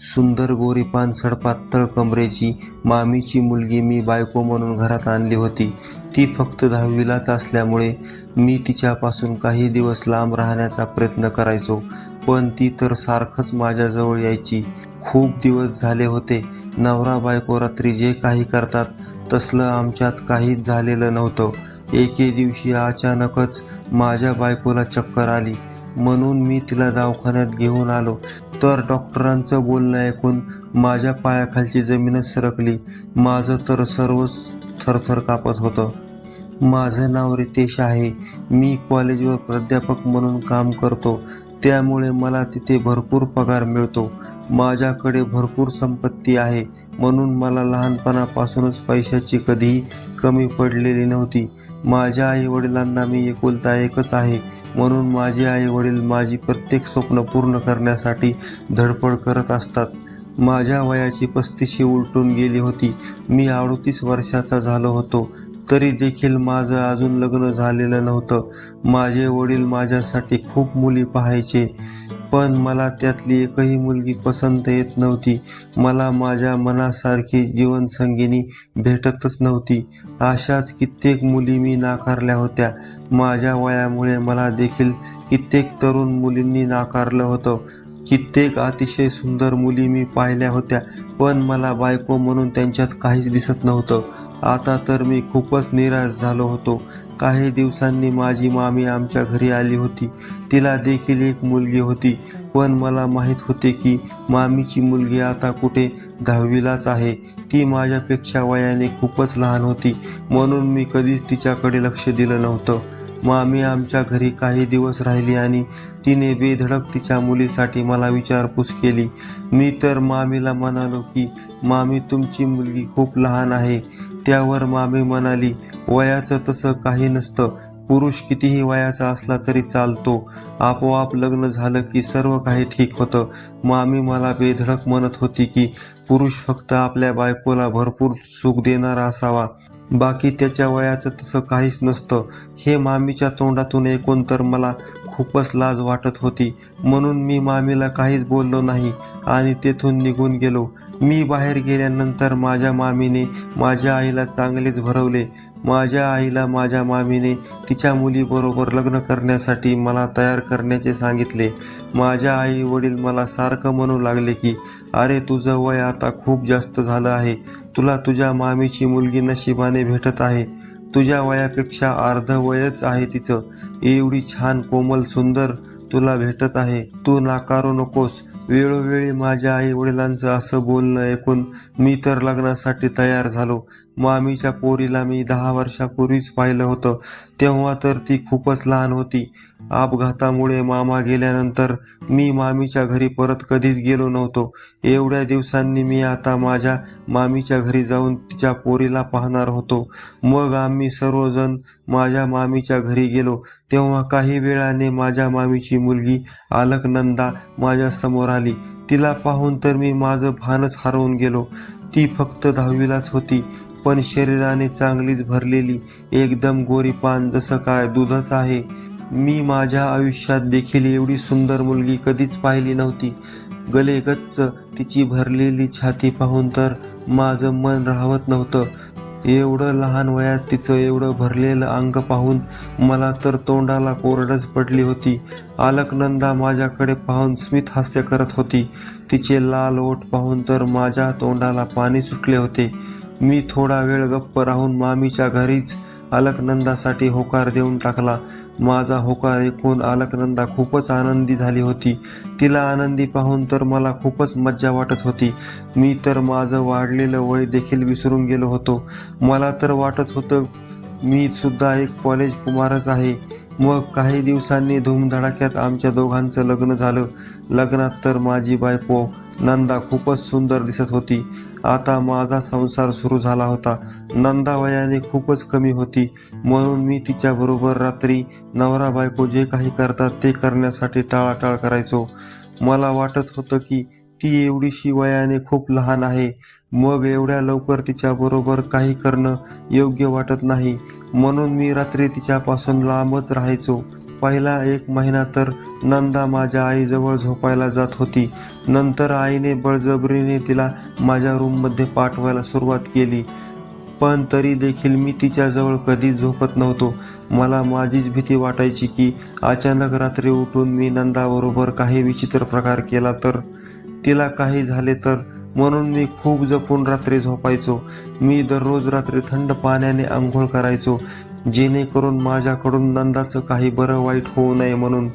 सुंदर गोरी पानसड पातळ कमरेची मामीची मुलगी मी बायको म्हणून घरात आणली होती. ती फक्त दहावीलाच असल्यामुळे मी तिच्यापासून काही दिवस लांब राहण्याचा प्रयत्न करायचो पण ती तर सारखंच माझ्याजवळ यायची. खूप दिवस झाले होते. नवरा बायको रात्री जे काही करतात तसलं आमच्यात काहीच झालेलं नव्हतं. एके दिवशी अचानकच माझ्या बायकोला चक्कर आली. म्हणून मी तिला दवाखान्यात घेऊन आलो. तर डॉक्टरांचं बोलणं ऐकून माझ्या पायाखालची जमीनच सरकली. माझं तर सर्वच थरथर कापत होतं. माझं नाव रितेश आहे. मी कॉलेजवर प्राध्यापक म्हणून काम करतो. त्यामुळे मला तिथे भरपूर पगार मिळतो. माझ्याकडे भरपूर संपत्ती आहे. म्हणून मला लहानपणापासूनच पैशाची कधीही कमी पडलेली नव्हती. माझ्या आई वडिलांना मी एकुलता एकच आहे. म्हणून माझे आई वडील माझी प्रत्येक स्वप्न पूर्ण करण्यासाठी धडपड करत असतात. माझ्या वयाची पस्तीशी उलटून गेली होती. मी अडतीस वर्षाचा झालो होतो. तरी देखील माझं अजून लग्न झालेलं नव्हतं. माझे वडील माझ्यासाठी खूप मुली पाहायचे. पण मला त्यातली एकही मुलगी पसंत येत नव्हती. मला माझ्या मनासारखी जीवनसंगिनी भेटतच नव्हती. अशाच कित्येक मुली मी नाकारल्या होत्या. माझ्या वयामुळे मला देखील कित्येक तरुण मुलींनी नाकारलं होतं. कित्येक अतिशय सुंदर मुली मी पाहिल्या होत्या पण मला बायको म्हणून त्यांच्यात काहीच दिसत नव्हतं. आता तर मी खूपच निराश झालो होतो. काही दिवसांनी माझी मामी आमच्या घरी आली होती. तिला देखील एक मुलगी होती. पण मला माहीत होते की मामीची मुलगी आता कुठे? दहावीलाच आहे. ती माझ्यापेक्षा वयाने खूपच लहान होती. म्हणून मी कधीच तिच्याकडे लक्ष दिलं नव्हतं. मामी आमच्या घरी काही दिवस राहिली आणि तिने बेधडक तिच्या मुलीसाठी मला विचारपूस केली. मी तर मामीला म्हणालो की मामी तुमची मुलगी खूप लहान आहे. त्यावर मामी म्हणाली वयाचं तसं काही नसतं. पुरुष कितीही वयाचा असला तरी चालतो. आपोआप लग्न झालं की सर्व काही ठीक होतं. मामी मला बेधडक म्हणत होती की पुरुष फक्त आपल्या बायकोला भरपूर सुख देणारा असावा. बाकी त्याच्या वयाचं तसं काहीच नसतं. हे मामीच्या तोंडातून ऐकून तर मला खूपच लाज वाटत होती. म्हणून मी मामीला काहीच बोललो नाही आणि तेथून निघून गेलो. मी बाहेर गेल्यानंतर माझ्या मामीने माझ्या आईला चांगलेच भरवले. माझ्या आईला माझ्या मामीने तिच्या मुलीबरोबर लग्न करण्यासाठी मला तयार करण्याचे सांगितले. माझ्या आई वडील मला सारखं म्हणू लागले की अरे तुझं वय आता खूप जास्त झालं आहे. तुला तुझ्या मामीची मुलगी नशिबाने भेटत आहे. तुझ्या वयापेक्षा अर्ध वयच आहे तिचं. एवढी छान कोमल सुंदर तुला भेटत आहे. तू नाकारू नकोस. वेळोवेळी माझ्या आई वडिलांचं असं बोलणं ऐकून मी तर लग्नासाठी तयार झालो. मामीच्या पोरीला मी दहा वर्षापूर्वीच पाहिलं होतं. तेव्हा तर ती खूपच लहान होती. अपघातामुळे मामा गेल्यानंतर मी मामीच्या घरी परत कधीच गेलो नव्हतो. एवढ्या दिवसांनी मी आता माझ्या मामीच्या घरी जाऊन तिच्या पोरीला पाहणार होतो. मग आम्ही सर्वजण माझ्या मामीच्या घरी गेलो. तेव्हा काही वेळाने माझ्या मामीची मुलगी अलकनंदा माझ्यासमोर आली. तिला पाहून तर मी माझं भानच हरवून गेलो. ती फक्त दहावीलाच होती पण शरीराने चांगलीच भरलेली एकदम गोरीपान जसं काय दूधच आहे. मी माझ्या आयुष्यात देखील एवढी सुंदर मुलगी कधीच पाहिली नव्हती. गले गच्च तिची भरलेली छाती पाहून तर माझं मन राहत नव्हतं. एवढं लहान वयात तिचं एवढं भरलेलं अंग पाहून मला तर तोंडाला कोरडच पडली होती. आलकनंदा माझ्याकडे पाहून स्मित हास्य करत होती. तिचे लाल ओठ पाहून तर माझ्या तोंडाला पाणी सुटले होते. मी थोडा वेळ गप्प राहून मामीच्या घरीच अलकनंदासाठी होकार देऊन टाकला. माझा होकार ऐकून आलकनंदा खूपच आनंदी झाली होती. तिला आनंदी पाहून तर मला खूपच मज्जा वाटत होती. मी तर माझं वाढलेलं वय देखील विसरून गेलो होतो. मला तर वाटत होतं मी सुद्धा एक कॉलेज कुमारच आहे. मग काही दिवसांनी धूमधडाक्यात आमच्या दोघांचं लग्न झालं. लग्नात तर माझी बायको नंदा खूपच सुंदर दिसत होती. आता माझा संसार सुरू झाला होता. नंदा वयाने खूपच कमी होती. म्हणून मी तिच्याबरोबर रात्री नवरा बायको जे काही करतात ते करण्यासाठी टाळाटाळ करायचो. मला वाटत होतं की ती एवढीशी वयाने खूप लहान आहे. मग एवढ्या लवकर तिच्याबरोबर काही करणं योग्य वाटत नाही. म्हणून मी रात्री तिच्यापासून लांबच राहायचो. पहिला एक महिना तर नंदा माझ्या आईजवळ झोपायला जात होती. नंतर आईने बळजबरीने तिला माझ्या रूममध्ये पाठवायला सुरुवात केली. पण तरी देखील मी तिच्याजवळ कधीच झोपत नव्हतो. मला माझीच भीती वाटायची की अचानक रात्री उठून मी नंदाबरोबर काही विचित्र प्रकार केला तर? तिला काही झाले तर? म्हणून मी खूप जपून रात्री झोपायचो. मी दररोज रात्री थंड पाण्याने आंघोळ करायचो. जेणेकरून माझ्याकडून नंदाचं काही बरं वाईट होऊ नये म्हणून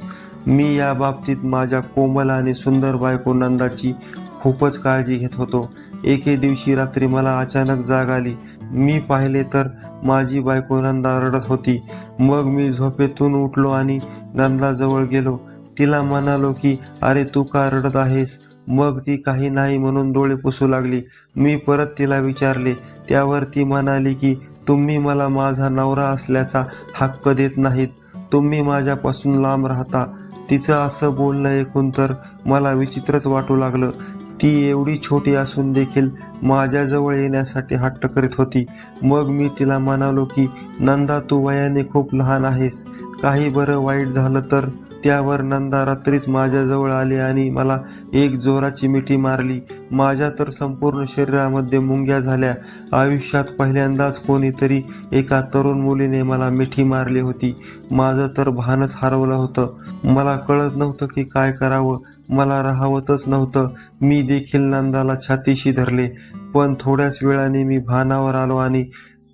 मी या बाबतीत माझ्या कोमल आणि सुंदर बायको नंदाची खूपच काळजी घेत होतो. एके दिवशी रात्री मला अचानक जाग आली. मी पाहिले तर माझी बायको नंदा रडत होती. मग मी झोपेतून उठलो आणि नंदाजवळ गेलो. तिला म्हणालो की अरे तू का रडत आहेस? मग ती काही नाही म्हणून डोळे पुसू लागली. मी परत तिला विचारले. त्यावर ती म्हणाली की तुम्ही मला माझा नवरा असल्याचा हक्क देत नाहीत. तुम्ही माझ्यापासून लांब राहता. तिचं असं बोलणं ऐकून तर मला विचित्रच वाटू लागलं. ती एवढी छोटी असून देखील माझ्याजवळ येण्यासाठी हट्ट करीत होती. मग मी तिला म्हणालो की नंदा तू वयाने खूप लहान आहेस. काही बरं वाईट झालं तर त्यावर नंदा रात्रीच माझ्याजवळ आली आणि मला एक जोराची मिठी मारली. माझ्या तर संपूर्ण शरीरामध्ये मुंग्या झाल्या. आयुष्यात पहिल्यांदाच कोणीतरी एका तरुण मुलीने मला मिठी मारली होती. माझं तर भानच हरवलं होतं. मला कळत नव्हतं की काय करावं. मला राहावतच नव्हतं. मी देखील नंदाला छातीशी धरले. पण थोड्याच वेळाने मी भानावर आलो आणि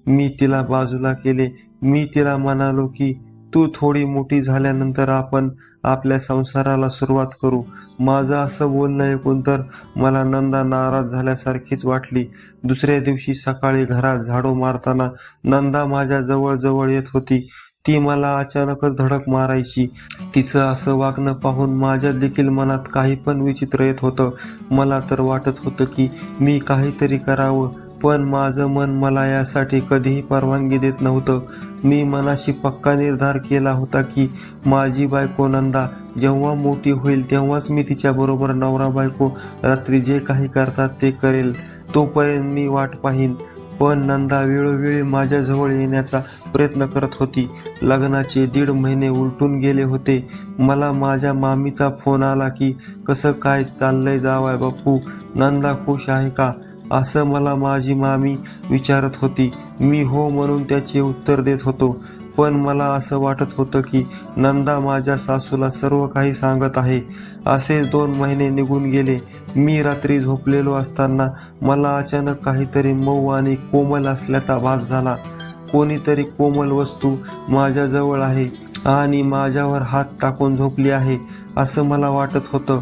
मी तिला बाजूला केले. मी तिला म्हणालो की तू थोडी मोठी झाल्यानंतर आपण आपल्या संसाराला सुरुवात करू. माझं असं बोलणं ऐकून तर मला नंदा नाराज झाल्यासारखीच वाटली. दुसऱ्या दिवशी सकाळी घरात झाडू मारताना नंदा माझ्या जवळजवळ येत होती. ती मला अचानकच धडक मारायची. तिचं असं वागणं पाहून माझ्या देखील मनात काही पण विचित्र येत होतं. मला तर वाटत होतं की मी काहीतरी करावं. पण माझं मन मला यासाठी कधीही परवानगी देत नव्हतं. मी मनाशी पक्का निर्धार केला होता की माझी बायको नंदा जेव्हा मोठी होईल तेव्हाच मी तिच्याबरोबर नवरा बायको रात्री जे काही करतात ते करेल तोपर्यंत मी वाट पाहीन. पण नंदा वेळोवेळी माझ्याजवळ येण्याचा प्रयत्न करत होती. लग्नाचे दीड महिने उलटून गेले होते. मला माझ्या मामीचा फोन आला की कसं काय चाललंय जावाय बापू? नंदा खुश आहे का? असं मला माझी मामी विचारत होती. मी हो म्हणून त्याचे उत्तर देत होतो. पण मला असं वाटत होतं की नंदा माझ्या सासूला सर्व काही सांगत आहे. असेच दोन महिने निघून गेले. मी रात्री झोपलेलो असताना मला अचानक काहीतरी मऊ आणि कोमल असल्याचा भास झाला. कोणीतरी कोमल वस्तू माझ्याजवळ आहे आणि माझ्यावर हात टाकून झोपली आहे असं मला वाटत होतं.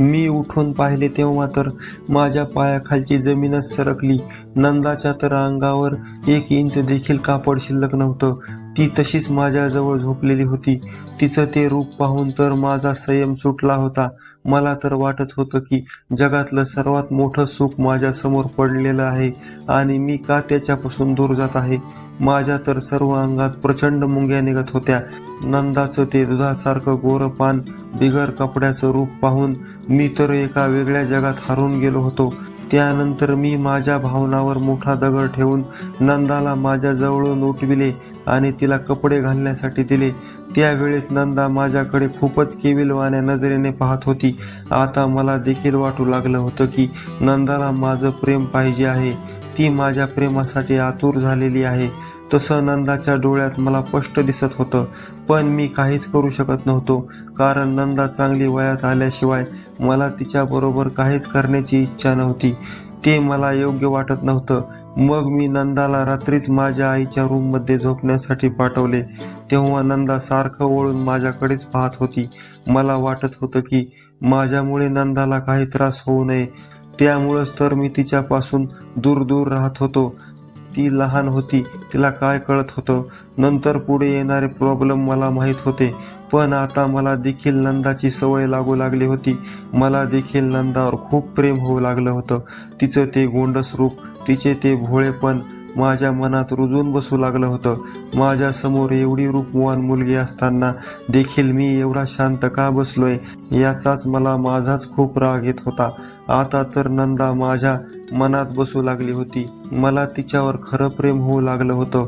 मी उठून पाहिले तेव्हा तर माझ्या पायाखालची जमीनच सरकली. नंदाच्या तर अंगावर एक इंच देखील कापड शिल्लक नव्हतं. ती तशीच माझ्याजवळ झोपलेली होती. तिचं ते रूप पाहून तर माझा संयम सुटला होता. मला तर वाटत होतं की जगातलं सर्वात मोठं सुख माझ्यासमोर पडलेलं आहे आणि मी का त्याच्यापासून दूर जात आहे? माझ्या तर सर्व अंगात प्रचंड मुंग्या निघत होत्या. नंदाचं ते दुधासारखं गोरपान बिगर कपड्याचं रूप पाहून मी तर एका वेगळ्या जगात हरून गेलो होतो. त्यानंतर मी माझ्या भावनावर मोठा दगड ठेवून नंदाला माझ्या जवळून उठविले आणि तिला कपडे घालण्यासाठी दिले. त्यावेळेस नंदा माझ्याकडे खूपच केविलवाण्या नजरेने पाहत होती. आता मला देखील वाटू लागलं होतं की नंदाला माझं प्रेम पाहिजे आहे. ती माझ्या प्रेमासाठी आतुर झालेली आहे. तसं नंदाच्या डोळ्यात मला स्पष्ट दिसत होतं पण मी काहीच करू शकत नव्हतो कारण नंदा चांगली वयात आल्याशिवाय मला तिच्याबरोबर काहीच करण्याची इच्छा नव्हती. ते मला योग्य वाटत नव्हतं. मग मी नंदाला रात्रीच माझ्या आईच्या रूममध्ये झोपण्यासाठी पाठवले. तेव्हा नंदा सारखं वळून माझ्याकडेच पाहत होती. मला वाटत होतं की माझ्यामुळे नंदाला काही त्रास होऊ नये. त्यामुळंच तर मी तिच्यापासून दूर दूर राहत होतो. ती लहान होती तिला काय कळत होतं? नंतर पुढे येणारे प्रॉब्लेम मला माहीत होते. पण आता मला देखील नंदाची सवय लागू लागली होती. मला देखील नंदावर खूप प्रेम होऊ लागलं होतं. तिचं ते गोंडस रूप तिचे ते भोळेपण माझ्या मनात रुजून बसू लागलं होतं. माझ्यासमोर एवढी रूपवान मुलगी असताना देखील मी एवढा शांत का बसलोय? याचाच मला माझाच खूप राग येत होता. आता तर नंदा माझ्या मनात बसू लागली होती. मला तिच्यावर खरं प्रेम होऊ लागलं होतं.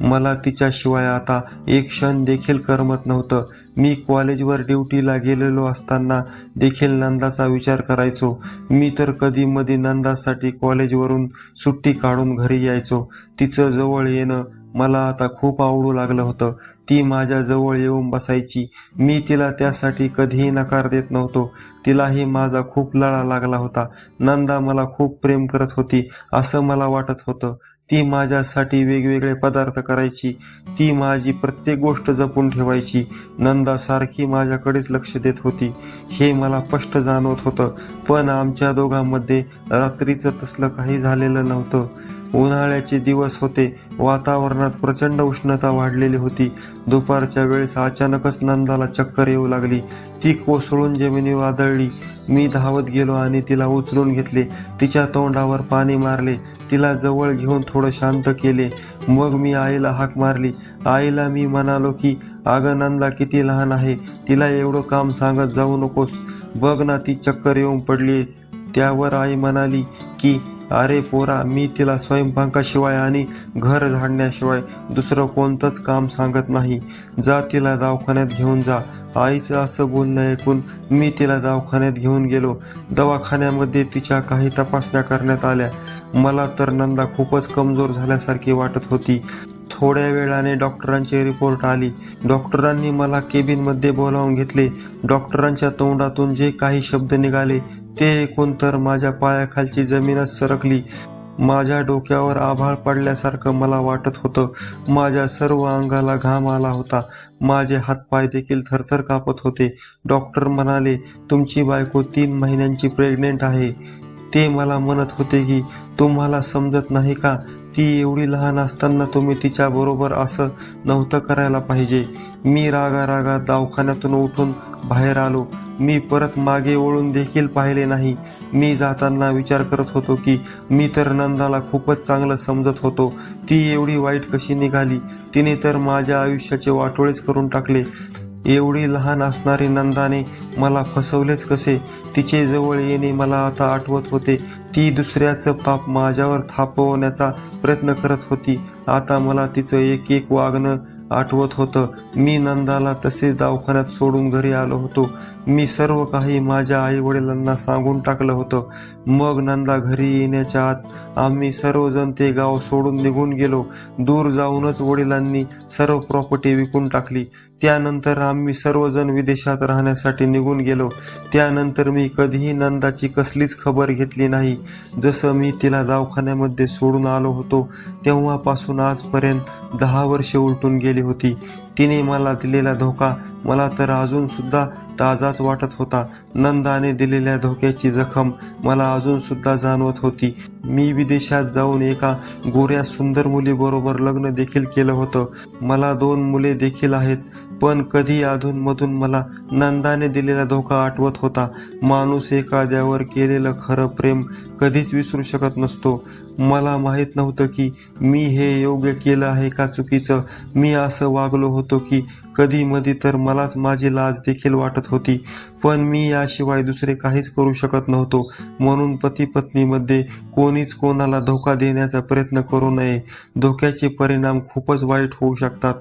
मला तिच्याशिवाय आता एक क्षण देखील करमत नव्हतं. मी कॉलेजवर ड्युटीला गेलेलो असताना देखील नंदाचा विचार करायचो. मी तर कधी मधी नंदासाठी कॉलेजवरून सुट्टी काढून घरी यायचो. तिचं जवळ येणं मला आता खूप आवडू लागलं होतं. ती माझ्या जवळ येऊन बसायची. मी तिला त्यासाठी कधीही नकार देत नव्हतो. तिलाही माझा खूप लळा लागला होता. नंदा मला खूप प्रेम करत होती असं मला वाटत होतं. ती माझ्यासाठी वेगवेगळे पदार्थ करायची ती माझी प्रत्येक गोष्ट जपून ठेवायची. नंदा सारखी माझ्याकडेच लक्ष देत होती. हे मला स्पष्ट जाणवत होतं. पण आमच्या दोघांमध्ये रात्रीचं तसलं काही झालेलं नव्हतं. उन्हाळ्याचे दिवस होते. वातावरणात प्रचंड उष्णता वाढलेली होती. दुपारच्या वेळेस अचानकच नंदाला चक्कर येऊ लागली. ती कोसळून जमिनी वादळली. मी धावत गेलो आणि तिला उचलून घेतले. तिच्या तोंडावर पाणी मारले. तिला जवळ घेऊन थोडं शांत केले. मग मी आईला हाक मारली. आईला मी म्हणालो की अगं नंदा किती लहान आहे. तिला एवढं काम सांगत जाऊ नकोस. बघ ना ती चक्कर येऊन पडली त्यावर आई म्हणाली की अरे पोरा मी तिला स्वयंपाकाशिवाय आणि घर झाडण्याशिवाय दुसरं कोणतंच काम सांगत नाही. जा तिला दवाखान्यात घेऊन जा. आईचं असं बोलणं ऐकून मी तिला दवाखान्यात घेऊन गेलो. दवाखान्यामध्ये तिच्या काही तपासण्या करण्यात आल्या. मला तर नंदा खूपच कमजोर झाल्यासारखी वाटत होती. थोड्या वेळाने डॉक्टरांची रिपोर्ट आली. डॉक्टरांनी मला केबिनमध्ये बोलावून घेतले. डॉक्टरांच्या तोंडातून जे काही शब्द निघाले ते ऐकून तर माझ्या पायाखालची जमीनच सरकली. माझ्या डोक्यावर आभाळ पडल्यासारखं मला वाटत होतं. माझ्या सर्व अंगाला घाम आला होता. माझे हातपाय देखील थरथर कापत होते. डॉक्टर म्हणाले तुमची बायको तीन महिन्यांची प्रेग्नेंट आहे. ते मला म्हणत होते की तुम्हाला समजत नाही का? ती एवढी लहान असताना तुम्ही तिच्या बरोबर असं नव्हतं करायला पाहिजे. मी रागा रागा दवाखान्यातून उठून बाहेर आलो. मी परत मागे वळून देखील पाहिले नाही. मी जाताना विचार करत होतो की मी तर नंदाला खूपच चांगलं समजत होतो. ती एवढी वाईट कशी निघाली? तिने तर माझ्या आयुष्याचे वाटोळेच करून टाकले. एवढी लहान असणारी नंदाने मला फसवलेच कसे? तिचे जवळ येणे मला आता आठवत होते. ती दुसऱ्याचं पाप माझ्यावर थापवण्याचा प्रयत्न करत होती. आता मला तिचं एक एक वागणं आठवत होतं. मी नंदाला तसेच दवाखान्यात सोडून घरी आलो होतो. मी सर्व काही माझ्या आईवडिलांना सांगून टाकलं होतं. मग नंदा घरी येण्याच्या आत आम्ही सर्वजण ते गाव सोडून निघून गेलो. दूर जाऊनच वडिलांनी सर्व प्रॉपर्टी विकून टाकली. त्यानंतर आम्ही सर्वजण विदेशात राहण्यासाठी निघून गेलो. त्यानंतर मी कधीही नंदाची कसलीच खबर घेतली नाही. जसं मी तिला दवाखान्यामध्ये सोडून आलो होतो तेव्हापासून आजपर्यंत दहा वर्षे उलटून गेली होती. तिने मला दिलेला धोका मला तर अजूनसुद्धा ताजाच वाटत होता. नंदाने दिलेल्या धोक्याची जखम मला अजून सुद्धा जाणवत होती. मी विदेशात जाऊन एका गोऱ्या सुंदर मुलीबरोबर लग्न देखील केलं होतं. मला दोन मुले देखील आहेत पण कधी अधूनमधून मला नंदाने दिलेला धोका आठवत होता. माणूस एखाद्यावर केलेलं खरं प्रेम कधीच विसरू शकत नसतो. मला माहीत नव्हतं की मी हे योग्य केलं आहे का चुकीचं. मी असं वागलो होतो की कधी मधी तर मलाच माझी लाज देखील वाटत होती पण मी याशिवाय दुसरे काहीच करू शकत नव्हतो. म्हणून पती पत्नीमध्ये कोणीच कोणाला धोका देण्याचा प्रयत्न करू नये. धोक्याचे परिणाम खूपच वाईट होऊ शकतात.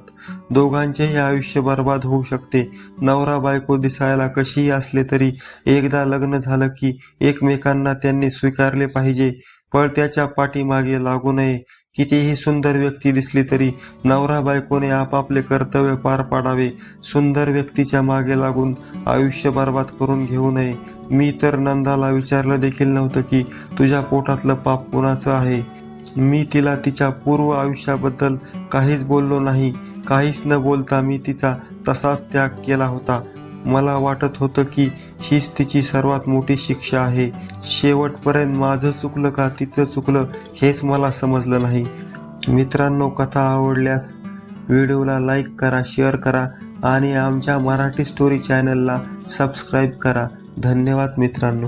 दोघांचेही आयुष्य बर्बाद होऊ शकते. नवरा बायको दिसायला कशीही असले तरी एकदा लग्न झालं की एकमेकांना त्यांनी स्वीकारले पाहिजे. पळत्याच्या पाठीमागे लागू नये. कितीही सुंदर व्यक्ती दिसली तरी नवरा बायकोने आपापले कर्तव्य पार पाडावे. सुंदर व्यक्तीच्या मागे लागून आयुष्य बर्बाद करून घेऊ नये. मी तर नंदाला विचारलं देखील नव्हतं की तुझ्या पोटातलं पाप कुणाचं आहे? मी तिला तिच्या पूर्व आयुष्याबद्दल काहीच बोललो नाही. काहीच न बोलता मी तिचा तसाच त्याग केला होता. मला वाटत होतं की हीच तिची सर्वात मोठी शिक्षा आहे. शेवटपर्यंत माझं चुकलं का तिचं चुकलं हेच मला समजलं नाही. मित्रांनो कथा आवडल्यास व्हिडिओला लाईक करा शेअर करा आणि आमच्या मराठी स्टोरी चॅनलला सबस्क्राईब करा. धन्यवाद मित्रांनो.